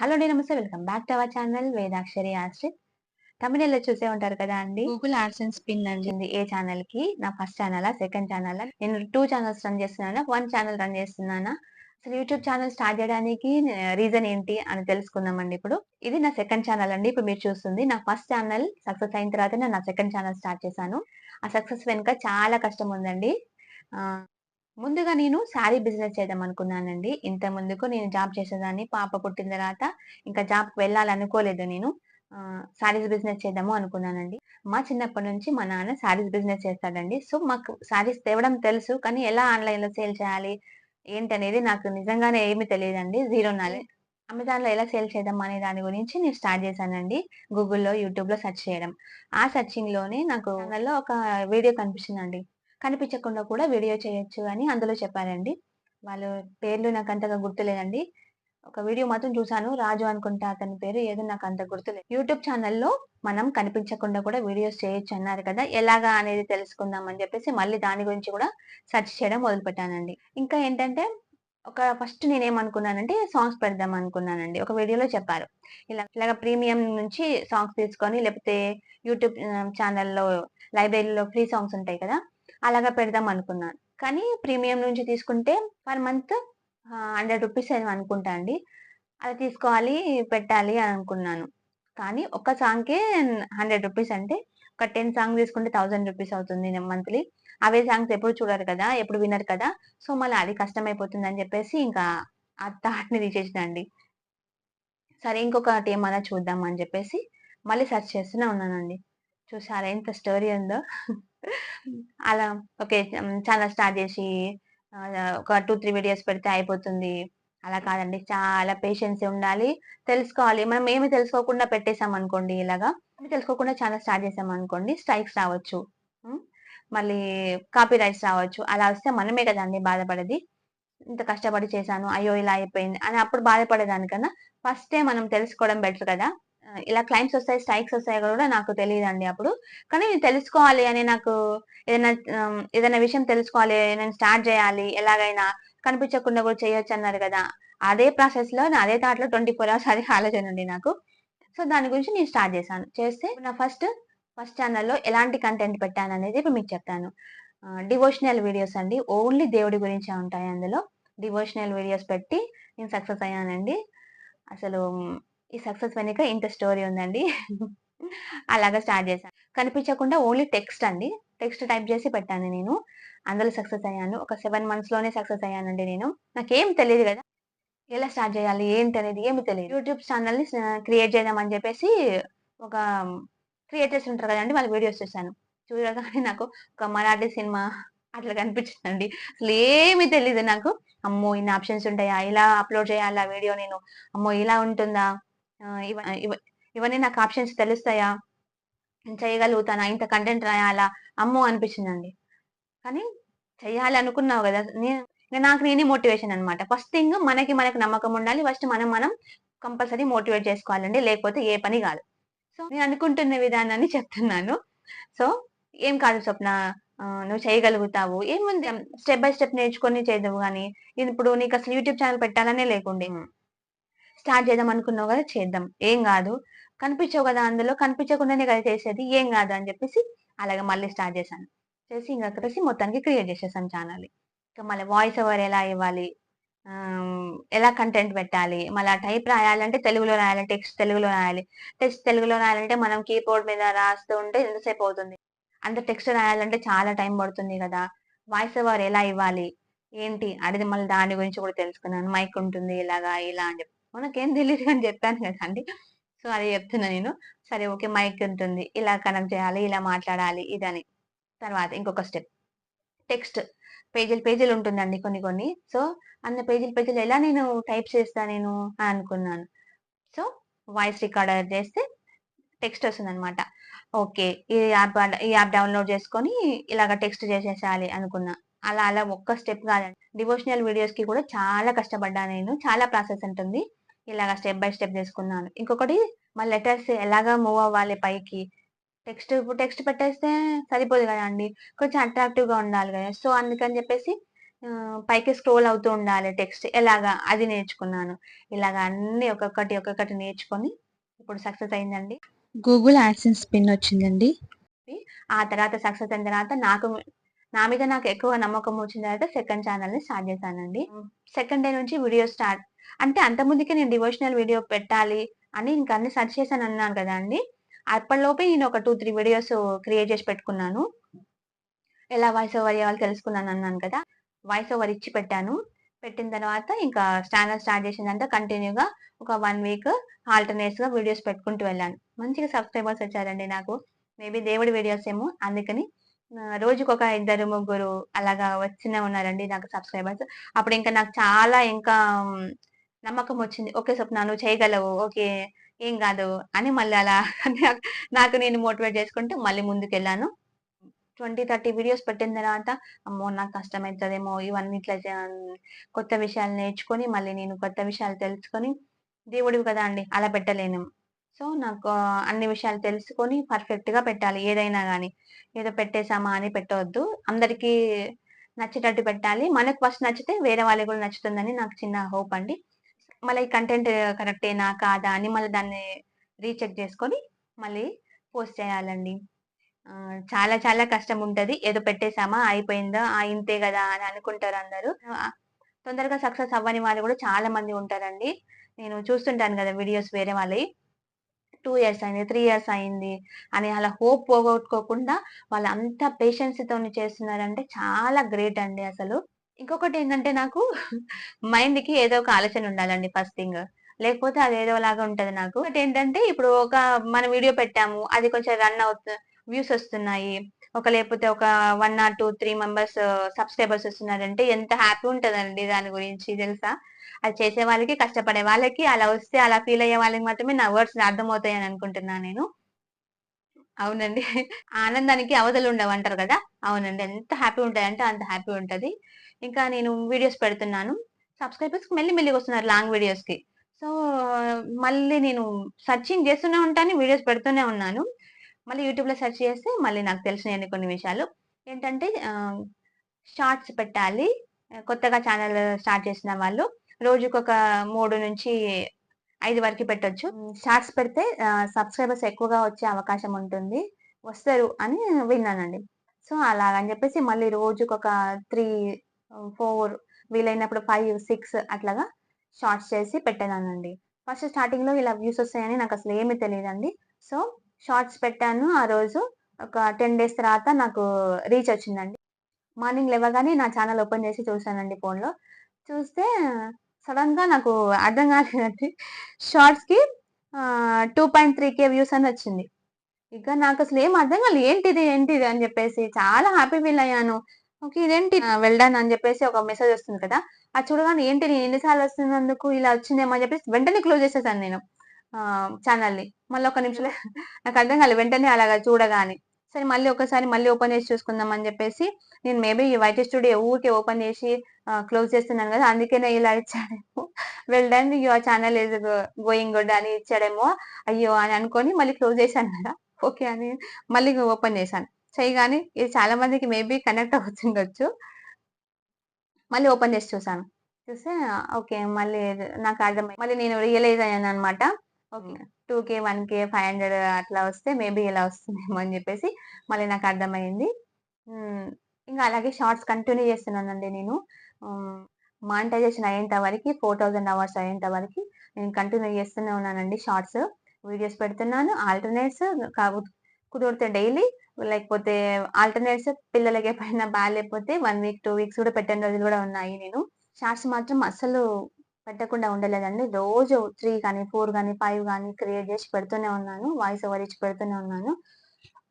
Hello అండి నమస్తే. Welcome back to our channel Vedakshari Ashrith. తమిళలో చూసే ఉంటారు కదా అండి? గూగుల్ యాడ్సెన్స్ పిన్ అండి. ఏ ఛానల్కి నా ఫస్ట్ ఛానల్ సెకండ్ ఛానల్? నేను టూ ఛానల్స్ రన్ చేస్తున్నానా? వన్ ఛానల్ రన్ చేస్తున్నానా? అసలు యూట్యూబ్ ఛానల్ స్టార్ట్ చేయడానికి రీజన్ ఏంటి అని తెలుసుకుందామండి ఇప్పుడు. ఇది నా సెకండ్ ఛానల్ అండి ఇప్పుడు మీరు చూస్తుంది. నా ఫస్ట్ ఛానల్ సక్సెస్ అయిన తర్వాత నేను నా సెకండ్ ఛానల్ స్టార్ట్ చేశాను. ఆ సక్సెస్ వెనుక చాలా కష్టం ఉందండి. ముందుగా నేను శారీ బిజినెస్ చేద్దాం అనుకున్నానండి. ఇంత ముందుకు నేను జాబ్ చేసేదాన్ని పాప పుట్టిన తర్వాత ఇంకా జాబ్కి వెళ్ళాలనుకోలేదు నేను. శారీస్ బిజినెస్ చేద్దాము అనుకున్నానండి. మా చిన్నప్పటి నుంచి మా నాన్న శారీస్ బిజినెస్ చేస్తాడండి. సో మాకు శారీస్ తేవడం తెలుసు కానీ ఎలా ఆన్లైన్లో సేల్ చేయాలి ఏంటనేది నాకు నిజంగానే ఏమీ తెలియదండి. Zero knowledge. అమెజాన్లో ఎలా సేల్ చేద్దాం అనే దాని గురించి నేను స్టార్ట్ చేశానండి. గూగుల్లో యూట్యూబ్లో సెర్చ్ చేయడం. ఆ సెర్చింగ్లోనే నాకు ఛానల్లో ఒక వీడియో కనిపించిందండి. కనిపించకుండా కూడా వీడియో చేయొచ్చు అని అందులో చెప్పారండి. వాళ్ళ పేర్లు నాకు అంతగా గుర్తులేదండి. ఒక వీడియో మాత్రం చూసాను రాజు అనుకుంటా అతని పేరు ఏదో నాకు అంత గుర్తులేదు. యూట్యూబ్ ఛానల్లో మనం కనిపించకుండా కూడా వీడియోస్ చేయొచ్చు అన్నారు కదా ఎలాగా అనేది తెలుసుకుందాం అని చెప్పేసి మళ్ళీ దాని గురించి కూడా సెర్చ్ చేయడం మొదలుపెట్టానండి. ఇంకా ఏంటంటే ఒక ఫస్ట్ నేనేమనుకున్నానంటే సాంగ్స్ పెడదాం అనుకున్నానండి. ఒక వీడియోలో చెప్పారు. ఇలా ఇలాగ ప్రీమియం నుంచి సాంగ్స్ తీసుకొని లేకపోతే యూట్యూబ్ ఛానల్లో లైబ్రరీలో ఫ్రీ సాంగ్స్ ఉంటాయి కదా అలాగా పెడదాం అనుకున్నాను. కానీ ప్రీమియం నుంచి తీసుకుంటే పర్ మంత్ హండ్రెడ్ రూపీస్ అని అనుకుంటా అండి. అది తీసుకోవాలి పెట్టాలి అని అనుకున్నాను. కానీ ఒక సాంగ్కే హండ్రెడ్ రూపీస్ అంటే ఒక టెన్ సాంగ్ తీసుకుంటే థౌసండ్ రూపీస్ అవుతుంది మంత్లీ. అవే సాంగ్స్ ఎప్పుడు చూడరు కదా ఎప్పుడు వినరు కదా. సో మళ్ళీ అది కష్టం అయిపోతుంది అని చెప్పేసి ఇంకా ఆ థాట్ని తీసేసిన అండి. సరే ఇంకొకటి ఏమన్నా చూద్దాం అని చెప్పేసి మళ్ళీ సెర్చ్ చేస్తూనే ఉన్నానండి. చూసారా? ఎంత స్టోరీ ఉందో. అలా ఓకే ఛానల్ స్టార్ట్ చేసి ఒక టూ త్రీ వీడియోస్ పెడితే అయిపోతుంది. అలా కాదండి చాలా పేషెన్స్ ఉండాలి. తెలుసుకోవాలి. మనం ఏమి తెలుసుకోకుండా పెట్టేసాం అనుకోండి ఇలాగా. తెలుసుకోకుండా ఛానల్ స్టార్ట్ చేసాం అనుకోండి స్ట్రైక్స్ రావచ్చు? మళ్ళీ కాపీ రైట్స్ రావచ్చు. అలా వస్తే మనమే కదండి బాధపడేది. ఇంత కష్టపడి చేశాను అయ్యో ఇలా అయిపోయింది అని అప్పుడు బాధపడేదానికన్నా ఫస్టే మనం తెలుసుకోవడం బెటర్ కదా. ఇలా క్లైమ్స్ వస్తాయి స్ట్రైక్స్ వస్తాయి కూడా నాకు తెలియదండి అప్పుడు. కానీ నేను తెలుసుకోవాలి అని నాకు ఏదైనా ఏదైనా విషయం తెలుసుకోవాలి నేను స్టార్ట్ చేయాలి ఎలాగైనా కనిపించకుండా కూడా చేయొచ్చు అన్నారు కదా. అదే ప్రాసెస్లో నా అదే థాట్లో ట్వంటీ ఫోర్ అవర్స్ అది ఆలోచన ఉంది నాకు. సో దాని గురించి నేను స్టార్ట్ చేశాను. చేస్తే నా ఫస్ట్ ఫస్ట్ ఛానల్లో ఎలాంటి కంటెంట్ పెట్టాను అనేది ఇప్పుడు మీకు చెప్తాను. డివోషనల్ వీడియోస్ అండి. ఓన్లీ దేవుడి గురించే ఉంటాయి అందులో. డివోషనల్ వీడియోస్ పెట్టి నేను సక్సెస్ అయ్యానండి. అసలు ఈ సక్సెస్ వెనుక ఇంత స్టోరీ ఉందండి. అలాగా స్టార్ట్ చేశాను. కనిపించకుండా ఓన్లీ టెక్స్ట్ అండి. టెక్స్ట్ టైప్ చేసి పెట్టాను నేను. అందులో సక్సెస్ అయ్యాను. ఒక సెవెన్ మంత్స్లోనే సక్సెస్ అయ్యానండి నేను. నాకేం తెలియదు కదా. ఎలా స్టార్ట్ చేయాలి? ఏంటి అనేది ఏమి తెలియదు. యూట్యూబ్ ఛానల్ని క్రియేట్ చేద్దాం అని చెప్పేసి ఒక క్రియేటర్స్ ఉంటారు కదండి వాళ్ళ వీడియోస్ చూశాను. చూడగానే నాకు ఒక మరాఠీ సినిమా అట్లా కనిపించిందండి. అసలు ఏమీ తెలియదు నాకు. అమ్మో ఇన్ని ఆప్షన్స్ ఉంటాయా? ఇలా అప్లోడ్ చేయాలా వీడియో నేను? అమ్మో ఇలా ఉంటుందా? ఇవన్నీ నాకు ఆప్షన్స్ తెలుస్తాయా? చేయగలుగుతానా? ఇంత కంటెంట్ రాయాలా? అమ్మో అనిపించిందండి. కానీ చేయాలి అనుకున్నావు కదా నేను నాకు నేనే మోటివేషన్ అనమాట ఫస్ట్ థింగ్ మనకి మనకి నమ్మకం ఉండాలి. ఫస్ట్ మనం మనం కంపల్సరీ మోటివేట్ చేసుకోవాలండి. లేకపోతే ఏ పని కాదు. సో నేను అనుకుంటున్న విధానాన్ని చెప్తున్నాను. సో ఏం కాదు స్వప్న. నువ్వు చేయగలుగుతావు. ఏముంది? స్టెప్ బై స్టెప్ నేర్చుకొని చేద్దావు కానీ ఇప్పుడు నీకు అసలు యూట్యూబ్ ఛానల్ పెట్టాలనే లేకుండే. స్టార్ట్ చేద్దాం అనుకున్నావు కదా చేద్దాం. ఏం కాదు. కనిపించవు కదా అందులో. కనిపించకుండానే కదా చేసేది. ఏం కాదు అని చెప్పేసి అలాగే మళ్ళీ స్టార్ట్ చేశాను. చేసి ఇంకా కలిసి మొత్తానికి క్రియేట్ చేసేసాను ఛానల్ ఇంకా మళ్ళీ వాయిస్ ఓవర్ ఎలా ఇవ్వాలి? ఎలా కంటెంట్ పెట్టాలి? మళ్ళీ టైప్ రాయాలంటే తెలుగులో రాయాలి టెక్స్ట్ తెలుగులో రాయాలి. టెక్స్ట్ తెలుగులో రాయాలంటే మనం కీబోర్డ్ మీద రాస్తూ ఉంటే ఎంతసేపు అవుతుంది? అంత టెక్స్ట్ రాయాలంటే చాలా టైం పడుతుంది కదా. వాయిస్ ఓవర్ ఎలా ఇవ్వాలి? ఏంటి? అది మళ్ళీ దాని గురించి కూడా తెలుసుకున్నాను. మైక్ ఉంటుంది ఇలాగా ఇలా అని చెప్పి. మనకేం తెలియదు అని చెప్పాను కదండి. సో అది చెప్తున్నా నేను. సరే ఓకే మైక్ ఉంటుంది. ఇలా కనెక్ట్ చేయాలి ఇలా మాట్లాడాలి ఇదని. తర్వాత ఇంకొక స్టెప్. టెక్స్ట్. పేజీలు పేజీలు ఉంటుందండి కొన్ని కొన్ని. సో అన్న పేజీలు పేజీలు ఎలా నేను టైప్ చేస్తా నేను అనుకున్నాను. సో వాయిస్ రికార్డర్ చేస్తే టెక్స్ట్ వస్తుంది అనమాట ఓకే ఈ యాప్ ఈ యాప్ డౌన్లోడ్ చేసుకొని ఇలాగ టెక్స్ట్ చేసేసాలి అనుకున్నా. అలా అలా ఒక్క స్టెప్ కాదండి. డివోషనల్ వీడియోస్కి కూడా చాలా కష్టపడ్డా నేను. చాలా ప్రాసెస్ ఉంటుంది. ఇలాగ స్టెప్ బై స్టెప్ చేసుకున్నాను ఇంకొకటి మా లెటర్స్ ఎలాగా మూవ్ అవ్వాలి పైకి టెక్స్ట్ టెక్స్ట్ పెట్టేస్తే సరిపోదు కదా అండి కొంచెం అట్రాక్టివ్గా ఉండాలి కదా సో అందుకని చెప్పేసి పైకి స్క్రోల్ అవుతూ ఉండాలి టెక్స్ట్ ఎలాగా అది నేర్చుకున్నాను. ఇలాగ అన్నీ ఒక్కొక్కటి, ఒక్కొక్కటి నేర్చుకొని ఇప్పుడు సక్సెస్ అయిందండి. గూగుల్ యాడ్సెన్స్ పిన్ వచ్చిందండి. ఆ తర్వాత సక్సెస్ అయిన తర్వాత నాకు నా మీద నాకు ఎక్కువ నమ్మకం వచ్చిన తర్వాత సెకండ్ ఛానెల్‌ని స్టార్ట్ చేశానండి. సెకండ్ డే నుంచి వీడియో స్టార్ట్ అంటే అంతకుముందుకే నేను డివోషనల్ వీడియో పెట్టాలి అని ఇంకా అన్ని సెర్చ్ చేశాను అన్నాను కదా అండి అప్పటిలోపే నేను ఒక 2, 3 వీడియోస్ క్రియేట్ చేసి పెట్టుకున్నాను. ఎలా వాయిస్ ఓవర్ చేయాలో తెలుసుకున్నాను అన్నాను కదా! వాయిస్ ఓవర్ ఇచ్చి పెట్టాను. పెట్టిన తర్వాత ఇంకా ఛానెల్ స్టార్ట్ చేసిందంటే కంటిన్యూగా ఒక వన్ వీక్ ఆల్టర్‌నేట్స్‌గా వీడియోస్ పెట్టుకుంటూ వెళ్ళాను. మంచిగా సబ్స్క్రైబర్స్ వచ్చారండి నాకు. మేబీ దేవుడి వీడియోస్ ఏమో అందుకని రోజుకొక ఇద్దరు, ముగ్గురు అలాగా వచ్చిన ఉన్నారండి నాకు సబ్స్క్రైబర్స్. అప్పుడు ఇంకా నాకు చాలా ఇంకా నమ్మకం వచ్చింది. ఓకే స్వప్న నువ్వు చేయగలవు. ఓకే. ఏం కాదు అని మళ్ళీ అలా నాకు నేను మోటివేట్ చేసుకుంటూ మళ్ళీ ముందుకెళ్ళాను. 20, 30 వీడియోస్ పెట్టిన తర్వాత అమ్మో! నాకు కష్టమవుతుందేమో ఇవన్నీ ఇట్లా చే కొత్త విషయాలు నేర్చుకొని మళ్ళీ నేను కొత్త విషయాలు తెలుసుకొని దేవుడివి కదా అండి అలా పెట్టలేను. సో, నాకు అన్ని విషయాలు తెలుసుకొని పర్ఫెక్ట్‌గా పెట్టాలి ఏదైనా కానీ ఏదో పెట్టేసామా అని పెట్టవద్దు అందరికీ నచ్చేటట్టు పెట్టాలి. మనకు ఫస్ట్ నచ్చితే వేరే వాళ్ళకి కూడా నచ్చుతుందని నాకు చిన్న హోప్ అండి. మళ్ళీ ఈ కంటెంట్ కరెక్టేనా? కాదా? అని మళ్ళీ దాన్ని రీచెక్ చేసుకొని మళ్ళీ పోస్ట్ చేయాలండి. చాలా చాలా కష్టం ఉంటది. ఏదో పెట్టేశామా అయిపోయిందా? ఆ! ఇంతే కదా అని అనుకుంటారు అందరూ. తొందరగా సక్సెస్ అవ్వని వాళ్ళు కూడా చాలా మంది ఉంటారండి. నేను చూస్తుంటాను కదా వీడియోస్ వేరే వాళ్ళవి టూ ఇయర్స్ అయింది, త్రీ ఇయర్స్ అయింది అని అలా హోప్ పోగొట్టుకోకుండా వాళ్ళు అంత పేషెన్స్‌తోని చేస్తున్నారంటే చాలా గ్రేట్ అండి అసలు. ఇంకొకటి ఏంటంటే నాకు మైండ్కి ఏదో ఒక ఆలోచన ఉండాలండి ఫస్ట్ థింగ్. లేకపోతే అది ఏదో లాగా ఉంటది నాకు. ఏంటంటే ఇప్పుడు ఒక మన వీడియో పెట్టాము. అది కొంచెం రన్ అవుతు వ్యూస్ వస్తున్నాయి. ఒక లేకపోతే ఒక వన్ ఆర్ 2, 3 మెంబర్స్ సబ్స్క్రైబర్స్ వస్తున్నారంటే ఎంత హ్యాపీ ఉంటదండి దాని గురించి తెలుసా? అది చేసే వాళ్ళకి, కష్టపడే వాళ్ళకి అలా వస్తే అలా ఫీల్ అయ్యే వాళ్ళకి మాత్రమే నా వర్డ్స్ అర్థమవుతాయని అనుకుంటున్నాను నేను. అవునండి. ఆనందానికి అవధులుండవంటారు గదా! అవునండి. ఎంత హ్యాపీ ఉంటాయంటే అంత హ్యాపీ ఉంటది. ఇంకా నేను వీడియోస్ పెడుతున్నాను. సబ్స్క్రైబర్స్ మెల్లి మెల్లిగా వస్తున్నారు లాంగ్ వీడియోస్‌కి. సో, మళ్ళీ నేను సెర్చింగ్ చేస్తూనే ఉంటాను. వీడియోస్ పెడుతూనే ఉన్నాను. మళ్ళీ యూట్యూబ్‌లో సెర్చ్ చేస్తే మళ్ళీ నాకు తెలిసినయన్ని కొన్ని విషయాలు. ఏంటంటే షార్ట్స్ పెట్టాలి. కొత్తగా ఛానల్ స్టార్ట్ చేసిన వాళ్ళు రోజుకొక మూడు నుంచి 3-5 వరకు పెట్టొచ్చు. షార్ట్స్ పెడితే సబ్స్క్రైబర్స్ ఎక్కువగా వచ్చే అవకాశం ఉంటుంది. వస్తారు అని విన్నానండి. సో, అలాగని చెప్పేసి మళ్ళీ రోజుకొక 3, 4 వీలైనప్పుడు 5, 6 అట్లాగా షార్ట్స్ చేసి పెట్టేదాన్నండి. ఫస్ట్ స్టార్టింగ్‌లో ఇలా వ్యూస్ వస్తాయని నాకసలు ఏమి తెలీదండి. సో, షార్ట్స్ పెట్టాను ఆ రోజు. ఒక 10 డేస్ తర్వాత నాకు రీచ్ వచ్చిందండి. మార్నింగ్ లెవ్వగానే నా ఛానెల్ ఓపెన్ చేసి చూసానండి ఫోన్‌లో. చూస్తే సడెన్‌గా నాకు అర్థం కాలేదండి. షార్ట్స్‌కి ఆహ్, 2.3 వ్యూస్ అని వచ్చింది. ఇక అసలు ఏం అర్థం కాలేదు ఏంటిది? ఏంటిది? అని చెప్పేసి చాలా హ్యాపీ ఫీల్ అయ్యాను. ఓకే. ఇదేంటి ఆహ్, అని చెప్పేసి ఒక మెసేజ్ వస్తుంది కదా! అది చూడగానే ఏంటి నేను ఎన్నిసార్లు వస్తున్నందుకు ఇలా వచ్చిందేమో అని చెప్పేసి వెంటనే క్లోజ్ చేసేసాను నేను. ఛానల్ని మళ్ళీ ఒక నిమిషంలో నాకు అర్థం కాలేదు. వెంటనే అలాగా చూడగానే. సరే మళ్ళీ ఒకసారి మళ్ళీ ఓపెన్ చేసి చూసుకుందాం అని చెప్పేసి నేను మేబీ వైట్ స్టూడియో ఊరికే ఓపెన్ చేసి క్లోజ్ చేస్తున్నాను కదా! అందుకనే ఇలా ఇచ్చాడేమో. Well done your channel is going good అని ఇచ్చాడేమో. అయ్యో! అని అనుకొని మళ్ళీ క్లోజ్ చేశాను కదా! ఓకే అని మళ్ళీ ఓపెన్ చేశాను. చేయగానే ఇది చాలా మందికి మేబీ కనెక్ట్ అవుతుండొచ్చు. మళ్ళీ ఓపెన్ చేసి చూసాను. చూస్తే ఓకే. మళ్ళీ నాకు అర్థమైంది. మళ్ళీ నేను రియలైజ్ అయ్యాను అనమాట okay. Two K one K five hundred అట్లా వస్తే మేబీ ఇలా వస్తుందేమో అని చెప్పేసి మళ్ళీ నాకు అర్థమైంది. ఇంకా అలాగే షార్ట్స్ కంటిన్యూ చేస్తున్నానండి నేను. మానిటైజేషన్ అయ్యేంత వరకు ఫోర్ థౌజండ్ అవర్స్ అయ్యేంత వరకు నేను కంటిన్యూ చేస్తూనే ఉన్నానండి షార్ట్స్. వీడియోస్ పెడుతున్నాను. ఆల్టర్‌నేట్స్ కుదిరితే డైలీ లేకపోతే ఆల్టర్‌నేట్స్ పిల్లలకి ఎప్పుడైనా బాగాలేకపోతే వన్ వీక్, టూ వీక్స్ కూడా పెట్టిన రోజులు కూడా ఉన్నాయి నేను. షార్ట్స్ మాత్రం అసలు పెట్టకుండా ఉండలేదండి. రోజు త్రీ కానీ ఫోర్ కానీ ఫైవ్ కానీ క్రియేట్ చేసి పెడుతూనే ఉన్నాను. వాయిస్ ఓవర్ ఇచ్చి పెడుతూనే ఉన్నాను.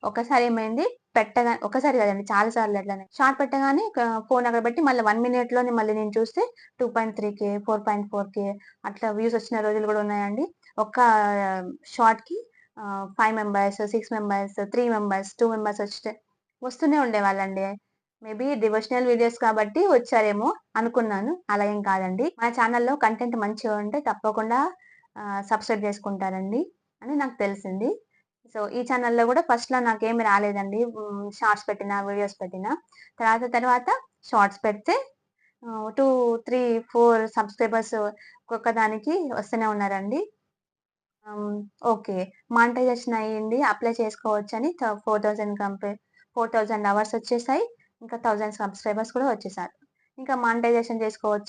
ఒకసారి ఏమైంది పెట్టగా ఒకసారి కదండి చాలా సార్లు అట్లనే. షార్ట్ పెట్టగానే ఫోన్ అక్కడ పెట్టి మళ్ళీ 1 మినిట్‌లోనే మళ్ళీ నేను చూస్తే 2.3 4.4 అట్లా వ్యూస్ వచ్చిన రోజులు కూడా ఉన్నాయండి. ఒక్క షార్ట్‌కి ah, 5 members, six members, three members, two members వస్తే వస్తూనే ఉండేవాళ్ళండి. మేబీ డివోషనల్ వీడియోస్ కాబట్టి వచ్చారేమో అనుకున్నాను. అలా ఏం కాదండి. మా ఛానల్లో కంటెంట్ మంచిగా ఉంటే తప్పకుండా సబ్స్క్రైబ్ చేసుకుంటారండి అని నాకు తెలిసింది. సో, ఈ ఛానల్లో కూడా ఫస్ట్‌లో నాకేమి రాలేదండి. షార్ట్స్ పెట్టినా, వీడియోస్ పెట్టినా. తర్వాత తర్వాత షార్ట్స్ పెడితే టూ త్రీ ఫోర్ సబ్‌స్క్రైబర్స్ ఒక్కొక్క దానికి వస్తూనే ఉన్నారండి. ఓకే. మానిటైజేషన్ అయ్యింది అప్లై చేసుకోవచ్చని త 4000 కంపే 4000 అవర్స్ వచ్చేసాయి. ఇంకా థౌజండ్ సబ్‌స్క్రైబర్స్ కూడా వచ్చేసారు. ఇంకా మానిటైజేషన్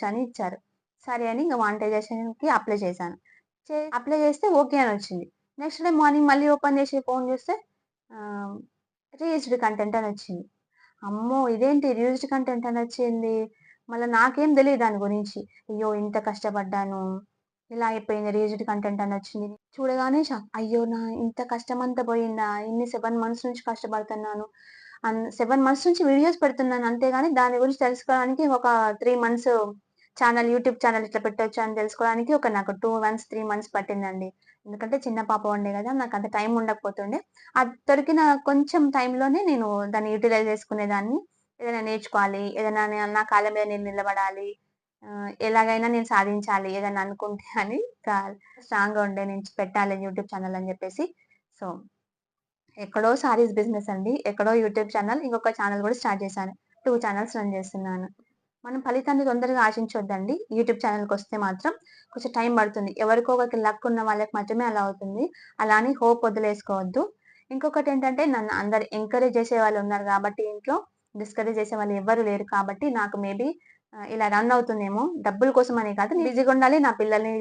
అని ఇచ్చారు. సరే అని ఇంకా మానిటైజేషన్‌కి అప్లై చేశాను. చే అప్లై చేస్తే ఓకే అని వచ్చింది. నెక్స్ట్ డే మార్నింగ్ మళ్ళీ ఓపెన్ చేసి ఫోన్ చూస్తే ఆహ్, రీయూజ్డ్ కంటెంట్ అని వచ్చింది. అమ్మో! ఇదేంటి రీయూజ్డ్ కంటెంట్ అని వచ్చింది. మళ్ళీ నాకేం తెలియదు దాని గురించి. అయ్యో! ఇంత కష్టపడ్డాను. ఇలా అయిపోయింది రీయూజ్డ్ కంటెంట్ అని వచ్చింది. చూడగానే షాక్. అయ్యో! నా ఇంత కష్టమంతా పోయిందా? ఇన్ని సెవెన్ మంత్స్ నుంచి కష్టపడుతున్నాను. అండ్ సెవెన్ మంత్స్ నుంచి వీడియోస్ పెడుతున్నాను అంతేగాని దాని గురించి తెలుసుకోవడానికి ఒక three months channel YouTube channel ఇట్లా పెట్టొచ్చు అని తెలుసుకోవడానికి ఒక నాకు టూ మంత్స్, త్రీ మంత్స్ పట్టిందండి. ఎందుకంటే చిన్న పాప ఉండే కదా నాకు అంత టైం ఉండకపోతుండే. అది దొరికిన కొంచెం టైంలోనే నేను దాన్ని యుటిలైజ్ చేసుకునేదాన్ని. ఏదైనా నేర్చుకోవాలి, ఏదైనా నా కాళ్ళ మీద నేను నిలబడాలి. ఎలాగైనా నేను సాధించాలి ఏదైనా అనుకుంటే అని ఇంకా స్ట్రాంగ్‌గా ఉండే నేను పెట్టాలి యూట్యూబ్ ఛానల్ అని చెప్పేసి సో, ఎక్కడో సారీస్ బిజినెస్ అండి. ఎక్కడో యూట్యూబ్ ఛానల్, ఇంకొక ఛానల్ కూడా స్టార్ట్ చేశాను. టూ ఛానల్స్ రన్ చేస్తున్నాను. మనం ఫలితాన్ని తొందరగా ఆశించొద్దండి. యూట్యూబ్ ఛానల్‌కొస్తే మాత్రం కొంచెం టైం పడుతుంది. ఎవరికో ఒకరికి లక్ ఉన్న వాళ్ళకి మాత్రమే అలా అవుతుంది. అలా అని హోప్ వదిలేసుకోవద్దు. ఇంకొకటేంటంటే నన్ను అందరు ఎంకరేజ్ చేసే వాళ్ళు ఉన్నారు కాబట్టి ఇంట్లో డిస్కరేజ్ చేసే వాళ్ళు ఎవరు లేరు కాబట్టి నాకు మేబీ ఇలా రన్ అవుతుందేమో. డబ్బుల కోసం అనే కాదు. బిజీగా ఉండాలి. నా పిల్లల్ని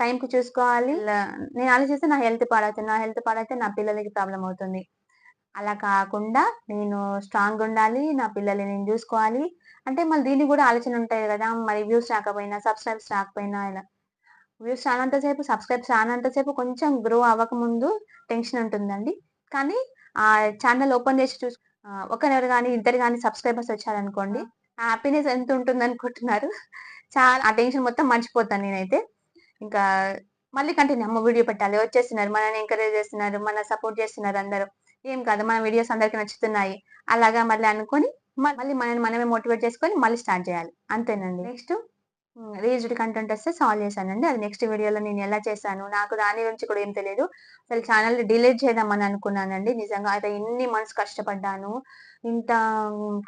టైంకి చూసుకోవాలి. నేను ఆలోచిస్తే నా హెల్త్ పాడవుతుంది. నా హెల్త్ పాడైతే నా పిల్లలకి ప్రాబ్లమ్ అవుతుంది. అలా కాకుండా నేను స్ట్రాంగ్‌గా ఉండాలి. నా పిల్లల్ని నేను జూసుకోవాలి. అంటే మళ్ళీ దీనికి గూడా ఆలోచన ఉంటాయి గదా! మరి వ్యూస్ రాకపోయినా, సబ్‌స్క్రైబ్స్ రాకపోయినా ఇలా. వ్యూస్ రానంత సేపు, సబ్‌స్క్రైబ్స్ రానంత సేపు కొంచెం గ్రో అవ్వకముందు టెన్షన్ ఉంటుందండి. కానీ ఆ ఛానెల్ ఓపెన్ చేసి చూసి ఒకరెవరు గాని, ఇద్దరు గాని సబ్‌స్క్రైబర్స్ వచ్చారనుకోండి. హ్యాపీనెస్ ఎంత ఉంటుందనుకుంటున్నారు? చాలా ఆ టెన్షన్ మొత్తం మర్చిపోతాను నేనైతే. ఇంకా మళ్ళీ కంటిన్యూ అమ్మ వీడియో పెట్టాలి. వచ్చేస్తున్నారు. మనల్ని ఎంకరేజ్ చేస్తున్నారు. మన సపోర్ట్ చేస్తున్నారు అందరూ. ఏం కాదు మన వీడియోస్ అందరికి నచ్చుతున్నాయి. అలాగా మళ్ళీ అనుకొని మళ్ళీ మనల్ని మనమే మోటివేట్ చేసుకొని మళ్ళీ స్టార్ట్ చేయాలి. అంతేనండి. నెక్స్ట్ హ్మ్. కంటెంట్ వస్తే సాల్వ్ చేశానండి. అది నెక్స్ట్ వీడియోలో నేను ఎలా చేశాను, నాకు దాని గురించి కూడా ఏం తెలియదు అసలు ఛానల్ డిలీట్ చేద్దామని అనుకున్నానండి. నిజంగా అయితే ఇన్ని మంత్స్ కష్టపడ్డాను. ఇంత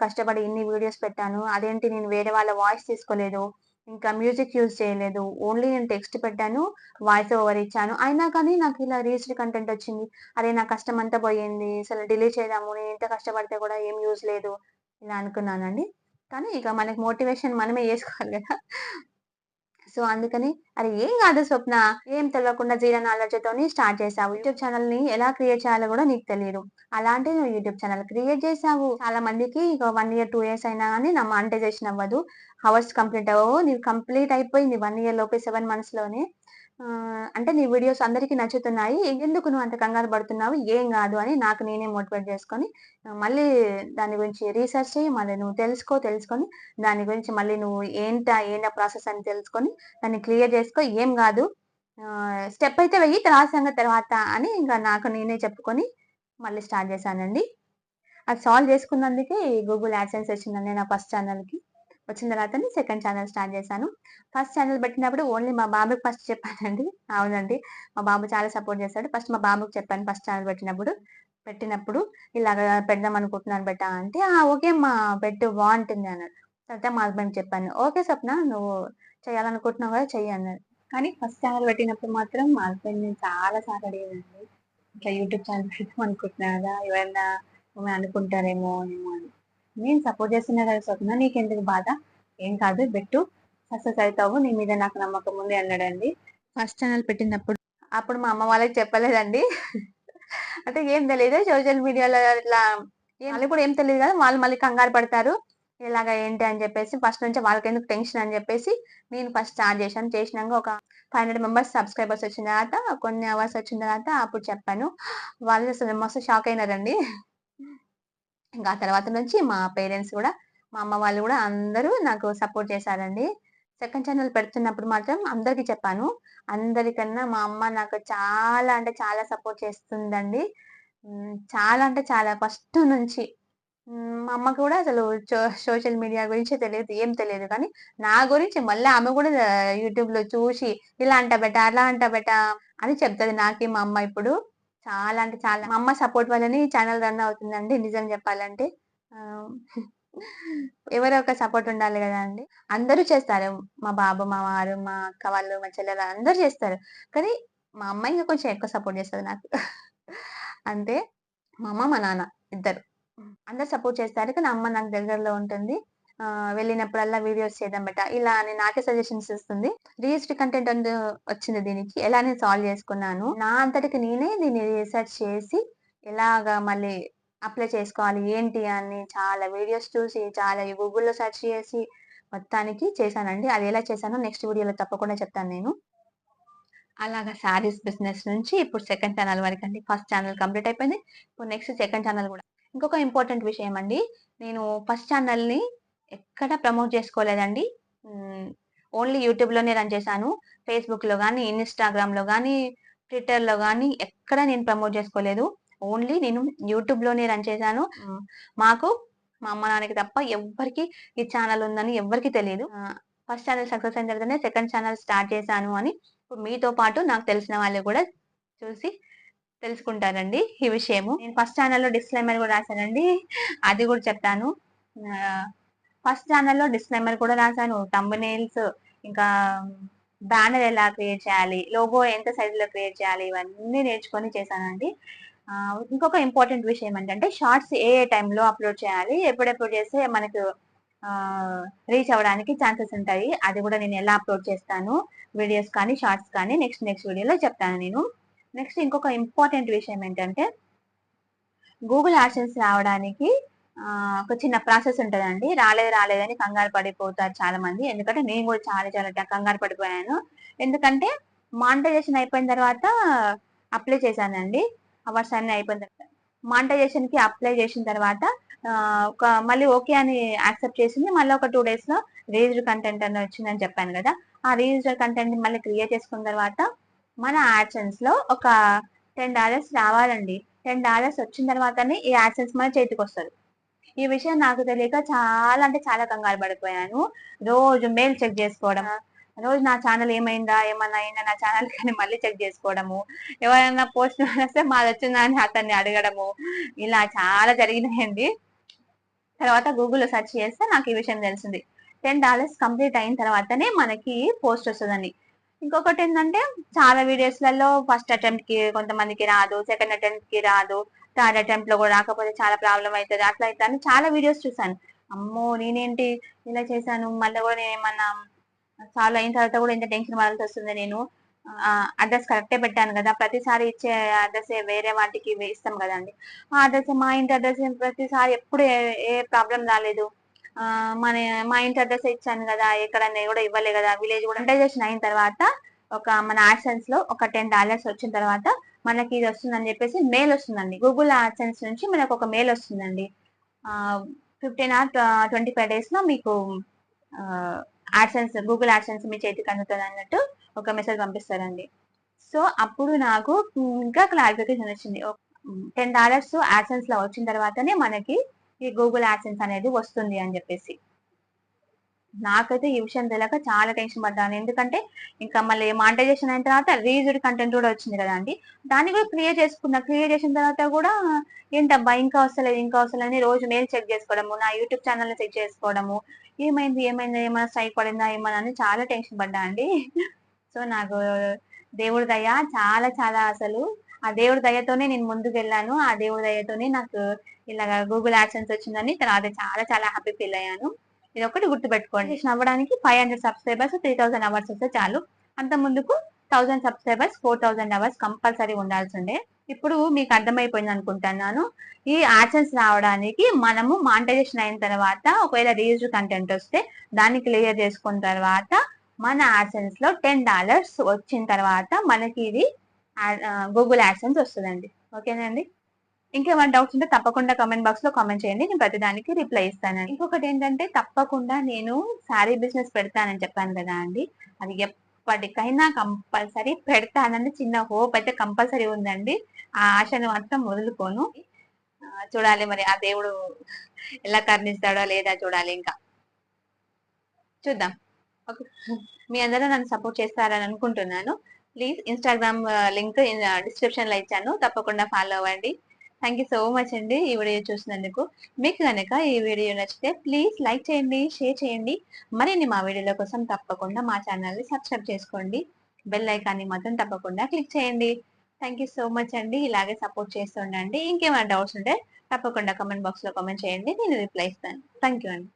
కష్టపడి ఇన్ని వీడియోస్ పెట్టాను. అదేంటి నేను వేరే వాళ్ళ వాయిస్ తీసుకోలేదు. ఇంకా మ్యూజిక్ యూజ్ చేయలేదు. ఓన్లీ నేను టెక్స్ట్ పెట్టాను. వాయిస్ ఓవర్ ఇచ్చాను. అయినా కానీ నాకు ఇలా రీచ్డ్ కంటెంట్ వచ్చింది. అరే! నా కష్టం అంతా పోయింది. అసలు డిలీట్ చేద్దాము. నేను ఇంత కష్టపడితే కూడా ఏం యూజ్ లేదు. ఇలా అనుకున్నానండి. కానీ ఇక మనకి మోటివేషన్ మనమే చేసుకోవాలి కదా సో, అందుకని అరే! ఏం కాదు స్వప్న. ఏం తెలవకుండా జీరో నాలెడ్జ్‌తోని స్టార్ట్ చేసావు యూట్యూబ్ ఛానెల్‌ని ఎలా క్రియేట్ చేయాలో కూడా నీకు తెలియదు అలాంటి నువ్వు యూట్యూబ్ ఛానల్ క్రియేట్ చేసావు చాలా మందికి ఇక వన్ ఇయర్, టూ ఇయర్స్ అయినా కానీ నా మానిటైజేషన్ అవ్వదు. హవర్స్ కంప్లీట్ అవ్వవు. నీవు కంప్లీట్ అయిపోయింది వన్ ఇయర్ లోపే 7 మంత్స్‌లోనే. లోనే అంటే నీ వీడియోస్ అందరికీ నచ్చుతున్నాయి. ఎందుకు నువ్వు అంత కంగారు పడుతున్నావు? ఏం కాదు అని నాకు నేనే మోటివేట్ చేసుకొని మళ్ళీ దాని గురించి రీసెర్చ్ చేయి మళ్ళీ నువ్వు తెలుసుకో. తెలుసుకొని దాని గురించి మళ్ళీ నువ్వు ఏంటా, ఏంటా ప్రాసెస్ అని తెలుసుకొని దాన్ని క్లియర్ చేసుకో. ఏం కాదు స్టెప్ అయితే వెయ్యి. తర్వాత సంగతి తర్వాత అని ఇంకా నాకు నేనే చెప్పుకొని మళ్ళీ స్టార్ట్ చేశానండి. అది సాల్వ్ చేసుకున్నందుకే గూగుల్ యాడ్సెన్స్ వచ్చిందండి నా ఫస్ట్ ఛానల్కి వచ్చిన తర్వాత సెకండ్ ఛానల్ స్టార్ట్ చేశాను. ఫస్ట్ ఛానల్ పెట్టినప్పుడు ఓన్లీ మా బాబుకి ఫస్ట్ చెప్పానండి. అవునండి. మా బాబు చాలా సపోర్ట్ చేశాడు. ఫస్ట్ మా బాబుకి చెప్పాను ఫస్ట్ ఛానల్ పెట్టినప్పుడు. పెట్టినప్పుడు ఇలాగ పెడదాం అనుకుంటున్నాను బెట్ట అంటే, ఓకే మా పెట్టు బాగుంటుంది అన్నాడు. తర్వాత మా హస్బెండ్ చెప్పాను. "ఓకే స్వప్న నువ్వు చేయాలనుకుంటున్నావు కదా! చెయ్యి" అన్నాడు. కానీ ఫస్ట్ ఛానల్ పెట్టినప్పుడు మాత్రం మా హస్బెండ్‌ని చాలా సార్లు అడిగేదండి ఇట్లా యూట్యూబ్ ఛానల్ పెడదాం అనుకుంటున్నారా? ఎవరైనా అనుకుంటారేమో ఏమో అని. నేను సపోర్ట్ చేస్తున్నా కదా స్వప్న నీకెందుకు బాధ? ఏం కాదు బెట్టు సక్సెస్ అవుతావు నీ మీద నాకు నమ్మకం ఉంది అన్నాడండి. ఫస్ట్ ఛానల్ పెట్టినప్పుడు అప్పుడు మా అమ్మ వాళ్ళకి చెప్పలేదండి. అంటే ఏం తెలియదు సోషల్ మీడియాలో ఇట్లా వాళ్ళకి కూడా ఏం తెలియదు కదా! వాళ్ళు మళ్ళీ కంగారు పడతారు. ఇలాగ ఏంటి అని చెప్పేసి ఫస్ట్ నుంచి వాళ్ళకి ఎందుకు టెన్షన్ అని చెప్పేసి నేను ఫస్ట్ స్టార్ట్ చేశాను. చేసినాక ఒక 500 మెంబర్స్ సబ్‌స్క్రైబర్స్ వచ్చిన తర్వాత కొన్ని అవర్స్ వచ్చిన తర్వాత అప్పుడు చెప్పాను. వాళ్ళు అసలు మస్తు షాక్ అయినారండి. ఇంకా ఆ తర్వాత నుంచి మా పేరెంట్స్ కూడా మా అమ్మ వాళ్ళు కూడా అందరూ నాకు సపోర్ట్ చేశారండి. సెకండ్ ఛానల్ పెడుతున్నప్పుడు మాత్రం అందరికీ చెప్పాను. అందరికన్నా మా అమ్మ నాకు చాలా అంటే చాలా సపోర్ట్ చేస్తుందండి. చాలా అంటే చాలా ఫస్ట్ నుంచి. మా అమ్మకి కూడా అసలు సోషల్ మీడియా గురించి తెలియదు ఏం తెలియదు కానీ నా గురించి మళ్ళీ ఆమె కూడా యూట్యూబ్‌లో చూసి ఇలా అంట బెట అలా అంట బెట అని చెప్తుంది నాకే మా అమ్మ ఇప్పుడు. చాలా అంటే చాలా మా అమ్మ సపోర్ట్ వల్లనే ఛానల్ రన్ అవుతుందండి నిజం చెప్పాలంటే. ఎవరో ఒక సపోర్ట్ ఉండాలి కదా అండి. అందరూ చేస్తారు. మా బాబు, మా వారు, మా అక్క వాళ్ళు, మా చెల్లెలు అందరూ చేస్తారు. కానీ మా అమ్మ ఇంకా కొంచెం ఎక్కువ సపోర్ట్ చేస్తారు నాకు. అంతే. మా అమ్మ, మా నాన్న ఇద్దరు. అందరూ సపోర్ట్ చేస్తారు. కానీ అమ్మ నాకు దగ్గరలో ఉంటుంది. వెళ్ళినప్పుడల్లా వీడియోస్ చేద్దాం బెట్ట ఇలా అని నాకే సజెషన్స్ ఇస్తుంది. రీయూస్డ్ కంటెంట్ వచ్చింది దీనికి. ఎలా నేను సాల్వ్ చేసుకున్నాను. నా అంతటికి నేనే దీన్ని రీసెర్చ్ చేసి ఎలాగా మళ్ళీ అప్లై చేసుకోవాలి ఏంటి అని చాలా వీడియోస్ చూసి, చాలా గూగుల్‌లో సెర్చ్ చేసి మొత్తానికి చేశానండి. అది ఎలా చేశానో నెక్స్ట్ వీడియోలో తప్పకుండా చెప్తాను నేను. అలాగా శారీస్ బిజినెస్ నుంచి ఇప్పుడు సెకండ్ ఛానల్ వరకు అండి ఫస్ట్ ఛానల్ కంప్లీట్ అయిపోయింది. ఇప్పుడు నెక్స్ట్ సెకండ్ ఛానల్ కూడా ఇంకొక ఇంపార్టెంట్ విషయం అండి. నేను ఫస్ట్ ఛానల్‌ని ఎక్కడ ప్రమోట్ చేసుకోలేదండి. ఓన్లీ యూట్యూబ్‌లోనే రన్ చేశాను. ఫేస్‌బుక్‌లో గాని, ఇన్‌స్టాగ్రామ్‌లో గాని, ట్విట్టర్‌లో గాని ఎక్కడ నేను ప్రమోట్ చేసుకోలేదు. ఓన్లీ నేను యూట్యూబ్‌లోనే రన్ చేశాను. మాకు మా అమ్మ, నాన్నకి తప్ప ఎవ్వరికీ ఈ ఛానల్ ఉందని ఎవ్వరికీ. ఆహ్, ఫస్ట్ ఛానల్ సక్సెస్ అయిన తర్వాతనే సెకండ్ ఛానల్ స్టార్ట్ చేశాను అని ఇప్పుడు మీతో పాటు నాకు తెలిసిన వాళ్ళు కూడా చూసి తెలుసుకుంటారండి ఈ విషయము. నేను ఫస్ట్ ఛానల్‌లో డిస్క్లైమర్ కూడా రాశానండి. అది కూడా చెప్తాను. ఫస్ట్ ఛానల్‌లో డిస్క్లైమర్ కూడా రాశాను. టంబనేల్స్ ఇంకా బ్యానర్ ఎలా క్రియేట్ చేయాలి, లోగో ఎంత సైజులో క్రియేట్ చేయాలి ఇవన్నీ నేర్చుకొని చేశానండి. ఇంకొక ఇంపార్టెంట్ విషయం ఏంటంటే షార్ట్స్ ఏ ఏ టైంలో అప్‌లోడ్ చేయాలి, ఎప్పుడెప్పుడు చేస్తే మనకు రీచ్ అవ్వడానికి ఛాన్సెస్ ఉంటాయి. అది కూడా నేను ఎలా అప్‌లోడ్ చేస్తాను. వీడియోస్ కానీ, షార్ట్స్ కానీ నెక్స్ట్ నెక్స్ట్ వీడియోలో చెప్తాను నేను. నెక్స్ట్ ఇంకొక ఇంపార్టెంట్ విషయం ఏంటంటే గూగుల్ యాక్షన్స్ రావడానికి ఒక చిన్న ప్రాసెస్ ఉంటుందండి రాలేదు రాలేదని కంగారు పడిపోతారు చాలామంది. ఎందుకంటే నేను కూడా చాలా చాలా కంగారు పడిపోయాను. ఎందుకంటే మానిటైజేషన్ అయిపోయిన తర్వాత అప్లై చేశానండి. అవర్స్ అన్నీ అయిపోయిన తర్వాత. మానిటైజేషన్‌కి అప్లై చేసిన తర్వాత ఒక మళ్ళీ ఓకే అని యాక్సెప్ట్ చేసింది. మళ్ళీ ఒక 2 డేస్‌లో రీయూజ్డ్ కంటెంట్ అని వచ్చిందని చెప్పాను కదా ఆ రీయూజ్డ్ కంటెంట్ మళ్ళీ క్రియేట్ చేసుకున్న తర్వాత మన యాడ్సెన్స్‌లో ఒక $10 రావాలండి. $10 వచ్చిన తర్వాతనే ఈ యాడ్సెన్స్ మన చేతికి వస్తుంది ఈ విషయం నాకు తెలియక చాలా అంటే చాలా కంగారు పడిపోయాను. రోజు మెయిల్ చెక్ చేసుకోవడం. రోజు నా ఛానల్ ఏమైందా? ఏమన్నా అయిందా నా ఛానల్‌కి అని మళ్ళీ చెక్ చేసుకోవడము. ఎవరైనా పోస్ట్ రాస్తే మాదొచ్చిందా అని అతన్ని అడగడము. ఇలా చాలా జరిగినాయండి. తర్వాత గూగుల్‌లో సెర్చ్ చేస్తే నాకు ఈ విషయం తెలిసింది. $10 కంప్లీట్ అయిన తర్వాతనే మనకి పోస్ట్ వస్తదని. ఇంకొకటేంటంటే చాలా వీడియోస్‌లలో ఫస్ట్ అటెంప్ట్‌కి కొంతమందికి రాదు. సెకండ్ అటెంప్ట్‌కి రాదు. థర్డ్ అటెంప్ట్‌లో కూడా రాకపోతే చాలా ప్రాబ్లమ్ అవుతుంది అట్లా అయితే అని చాలా వీడియోస్ చూసాను. అమ్మో! నేనేంటి ఇలా చేశాను. మళ్ళీ కూడా నేనేమన్నా సాల్వ్ అయిన తర్వాత కూడా ఇంత టెన్షన్ పడాల్సి వస్తుంది నేను. అడ్రస్ కరెక్టే పెట్టాను కదా ప్రతిసారి ఇచ్చే అడ్రస్ వేరే వాటికి ఇస్తాం గదండీ! ఆ అడ్రస్ మా ఇంటి అడ్రస్ ప్రతిసారి ఎప్పుడు ఏ ప్రాబ్లం రాలేదు. మన మా ఇంటి అడ్రస్ ఇచ్చాను కదా ఎక్కడన్నా కూడా ఇవ్వలే కదా విలేజ్ కూడా మానిటైజేషన్ అయిన తర్వాత ఒక మన యాడ్సెన్స్‌లో ఒక $10 వచ్చిన తర్వాత మనకి ఇది వస్తుందని చెప్పేసి మెయిల్ వస్తుందండి. గూగుల్ యాడ్సెన్స్ నుంచి మనకు ఒక మెయిల్ వస్తుందండి. ఫిఫ్టీన్ ఆర్ ట్వంటీ ఫైవ్ డేస్‌లో మీకు ఆహ్, యాడ్సెన్స్ గూగుల్ యాడ్సెన్స్ మీ చేతికి అందుతదన్నట్టు ఒక మెసేజ్ పంపిస్తారండి. సో, అప్పుడు నాకు ఇంకా క్లారిఫికేషన్ వచ్చింది. టెన్ డాలర్స్ $10 యాడ్సెన్స్‌లో వచ్చిన తర్వాతనే మనకి ఈ గూగుల్ యాడ్సెన్స్ అనేది వస్తుంది అని చెప్పేసి నాకైతే ఈ విషయం తెలియక చాలా టెన్షన్ పడ్డాను. ఎందుకంటే ఇంకా మళ్ళీ మానిటైజేషన్ అయిన తర్వాత రీజుడ్ కంటెంట్ కూడా వచ్చింది కదా అండి దాన్ని కూడా క్రియేట్ చేసుకున్నా. క్రియేట్ చేసిన తర్వాత కూడా ఏంటబ్బా! ఇంకా వస్తలేదు, ఇంకా వస్తలేదని రోజు మెయిల్ చెక్ చేసుకోవడము. నా యూట్యూబ్ ఛానల్ చెక్ చేసుకోవడము. ఏమైంది? ఏమైంది? ఏమైనా స్ట్రైక్ పడిందా? ఏమైనా అని చాలా టెన్షన్ పడ్డా అండి. సో, నాకు దేవుడి దయ చాలా చాలా అసలు ఆ దేవుడి దయతోనే నేను ముందుకు వెళ్ళాను ఆ దేవుడి దయతోనే నాకు ఇలాగ గూగుల్ యాడ్సెన్స్ వచ్చిందని తర్వాత చాలా చాలా హ్యాపీ ఫీల్ అయ్యాను. ఇది ఒకటి గుర్తుపెట్టుకోండి. అవ్వడానికి ఫైవ్ హండ్రెడ్ సబ్స్క్రైబర్స్, 3000 అవర్స్ వస్తే చాలు. అంత ముందుకు థౌసండ్ సబ్స్క్రైబర్స్, 4000 అవర్స్ కంపల్సరీ ఉండాల్సుండే. ఇప్పుడు మీకు అర్థమైపోయింది అనుకుంటున్నాను. ఈ యాడ్సెన్స్ రావడానికి మనము మానిటైజేషన్ అయిన తర్వాత ఒకవేళ రీయూజ్డ్ కంటెంట్ వస్తే దాన్ని క్లియర్ చేసుకున్న తర్వాత మన యాడ్సెన్స్‌లో $10 వచ్చిన తర్వాత మనకి ఇది యాడ్ గూగుల్ యాడ్సెన్స్ వస్తుందండి ఓకేనండి. ఇంకేమైనా డౌట్స్ ఉంటే తప్పకుండా కామెంట్ బాక్స్‌లో కామెంట్ చేయండి. నేను ప్రతిదానికి రిప్లై ఇస్తాను ఇంకొకటి ఏంటంటే తప్పకుండా నేను శారీ బిజినెస్ పెడతానని చెప్పాను కదా అండి! అది ఎప్పటికైనా కంపల్సరీ పెడతానని చిన్న హోప్ అయితే కంపల్సరీ ఉందండి. ఆ ఆశను మాత్రం వదులుకోను. చూడాలి మరి ఆ దేవుడు ఎలా కర్ణిస్తాడో లేదా చూడాలి ఇంకా. చూద్దాం. ఓకే. మీ అందరూ నన్ను సపోర్ట్ చేస్తారని అనుకుంటున్నాను. ప్లీజ్ ఇన్‌స్టాగ్రామ్ లింక్ డిస్క్రిప్షన్‌లో ఇచ్చాను. తప్పకుండా ఫాలో అవ్వండి. థ్యాంక్ యూ సో మచ్ అండి ఈ వీడియో చూసినందుకు. మీకు కనుక ఈ వీడియో నచ్చితే ప్లీజ్ లైక్ చేయండి షేర్ చేయండి. మరిన్ని మా వీడియోల కోసం తప్పకుండా మా ఛానల్ని సబ్స్క్రైబ్ చేసుకోండి. బెల్ ఐకాన్ని మాత్రం తప్పకుండా క్లిక్ చేయండి. థ్యాంక్ యూ సో మచ్ అండి ఇలాగే సపోర్ట్ చేస్తుండండి ఇంకేమైనా డౌట్స్ ఉంటే తప్పకుండా కామెంట్ బాక్స్లో కమెంట్ కామెంట్ చేయండి. నేను రిప్లై ఇస్తాను. థ్యాంక్ యూ అండి